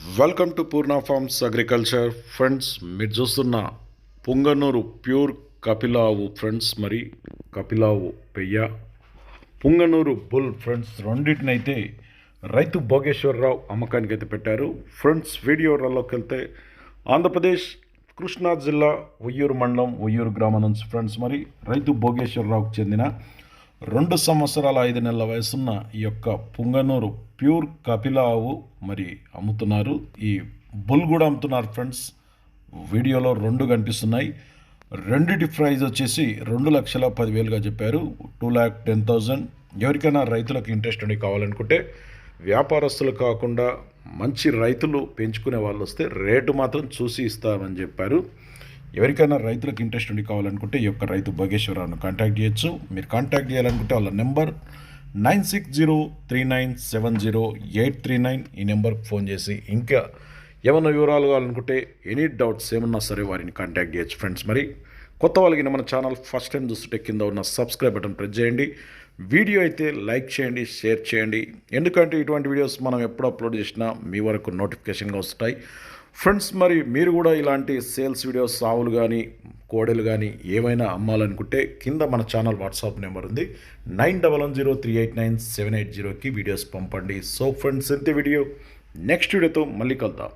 Welcome to Purna farms agriculture friends మీరు చూస్తున్న Punganur pure కపిలావు ఫ్రెండ్స్ మరి కపిలావు పెయ్య. పుంగనూరు బుల్ ఫ్రెండ్స్ రెండింటినైతే రైతు భోగేశ్వరరావు అమ్మకానికి అయితే పెట్టారు ఫ్రెండ్స్ వీడియోలోకి వెళ్తే ఆంధ్రప్రదేశ్ కృష్ణా జిల్లా ఉయ్యూరు మండలం ఉయ్యూరు గ్రామం నుంచి ఫ్రెండ్స్ మరి రైతు భోగేశ్వరరావుకు చెందిన రెండు సంవత్సరాల ఐదు నెలల వయసున్న ఈ యొక్క పుంగనూరు ప్యూర్ కపిలావు మరి అమ్ముతున్నారు. ఈ బుల్ కూడా అమ్ముతున్నారు ఫ్రెండ్స్. వీడియోలో రెండు కనిపిస్తున్నాయి. రెండిటి ప్రైజ్ వచ్చేసి రెండు లక్షల పదివేలుగా చెప్పారు. Two lakh ten thousand. ఎవరికైనా రైతులకు ఇంట్రెస్ట్ ఉండి కావాలనుకుంటే వ్యాపారస్తులు కాకుండా మంచి రైతులు పెంచుకునే వాళ్ళు వస్తే రేటు మాత్రం చూసి ఇస్తామని చెప్పారు. ఎవరికైనా రైతులకు ఇంట్రెస్ట్ ఉండి కావాలనుకుంటే ఈ యొక్క రైతు భోగేశ్వరరావును కాంటాక్ట్ చేయొచ్చు. మీరు కాంటాక్ట్ చేయాలనుకుంటే వాళ్ళ number nine six zero three nine seven zero eight three nine ఈ నెంబర్కి ఫోన్ చేసి ఇంకా ఏమన్నా వివరాలు కావాలనుకుంటే ఎనీ డౌట్స్ ఏమన్నా సరే వారిని కాంటాక్ట్ చేయొచ్చు. ఫ్రెండ్స్ మరి కొత్త వాళ్ళకి మన ఛానల్ ఫస్ట్ టైం చూస్తుంటే కింద ఉన్న సబ్స్క్రైబ్ బటన్ ప్రెస్ చేయండి. వీడియో అయితే లైక్ చేయండి షేర్ చేయండి. ఎందుకంటే ఇటువంటి వీడియోస్ మనం ఎప్పుడు అప్లోడ్ చేసినా మీ వరకు నోటిఫికేషన్గా వస్తాయి. ఫ్రెండ్స్ మరి మీరు కూడా ఇలాంటి సేల్స్ వీడియోస్ ఆవులు కానీ కోడలు కానీ ఏమైనా అమ్మాలనుకుంటే కింద మన ఛానల్ వాట్సాప్ నెంబర్ ఉంది. Nine double one zero three eight nine seven eight జీరోకి వీడియోస్ పంపండి. సో ఫ్రెండ్స్ ఇంతే వీడియో. నెక్స్ట్ వీడియోతో మళ్ళీ కలుద్దాం.